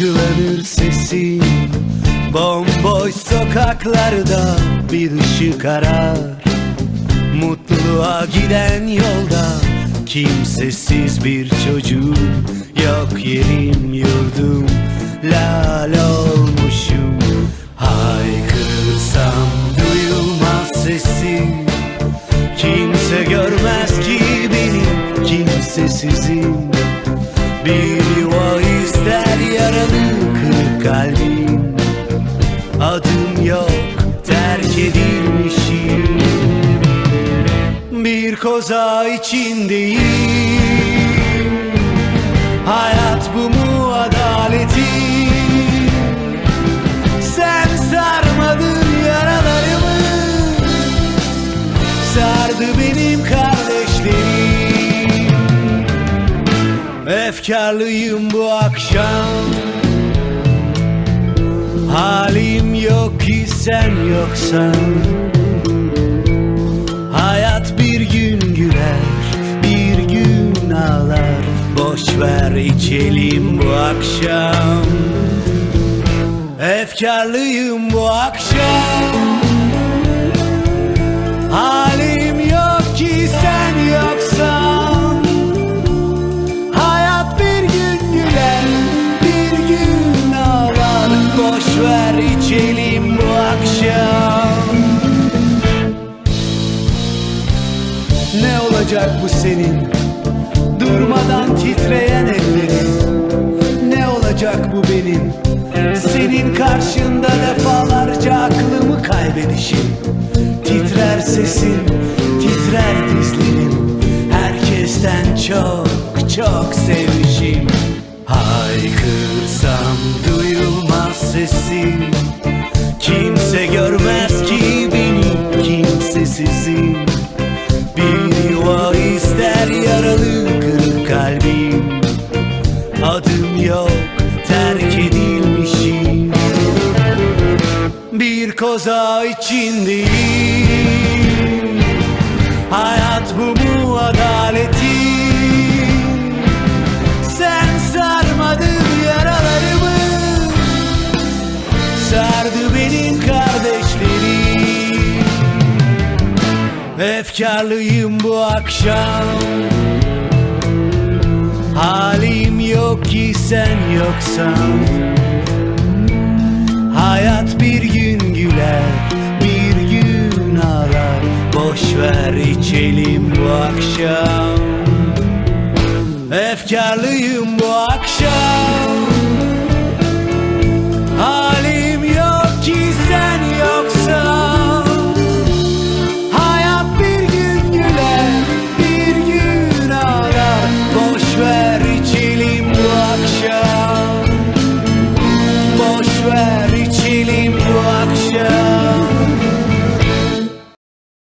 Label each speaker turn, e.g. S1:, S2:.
S1: Yankılanır sesin Bomboş sokaklarda bir ışık arar. Mutluluğa giden yolda Kimsesiz bir çocuğum Yok yerim yurdum Lal olmuşum. Haykırsam duyulmaz sesim Kimse görmez ki benim kimsesizim kalbim Adım yok terk edilmişim. Bir koza içindeyim. Hayat bu mu adaleti Sen sarmadın yaralarımı. Sardı benim kardeşlerim. Efkarlıyım bu akşam Halim yok ki sen yoksan Hayat bir gün güler Bir gün ağlar. Boş ver içelim bu akşam. Efkarlıyım bu akşam Ver içelim bu akşam. Ne olacak bu senin Durmadan titreyen ellerin? Ne olacak bu benim Senin karşında defalarca aklımı kaybedişim? Titrer sesin, titrer dizlerim. Herkesten çok çok sevmişim. Haykırsam sesim Kimse görmez ki benim kimsesizim. Bir yuva ister yaralı kırık kalbim. Adım yok terk edilmişim. Bir koza içindeyim benim kardeşlerim Efkarlıyım bu akşam. Halim yok ki sen yoksan. Hayat bir gün güler Bir gün ağlar. Boş ver içelim bu akşam. Efkarlıyım bu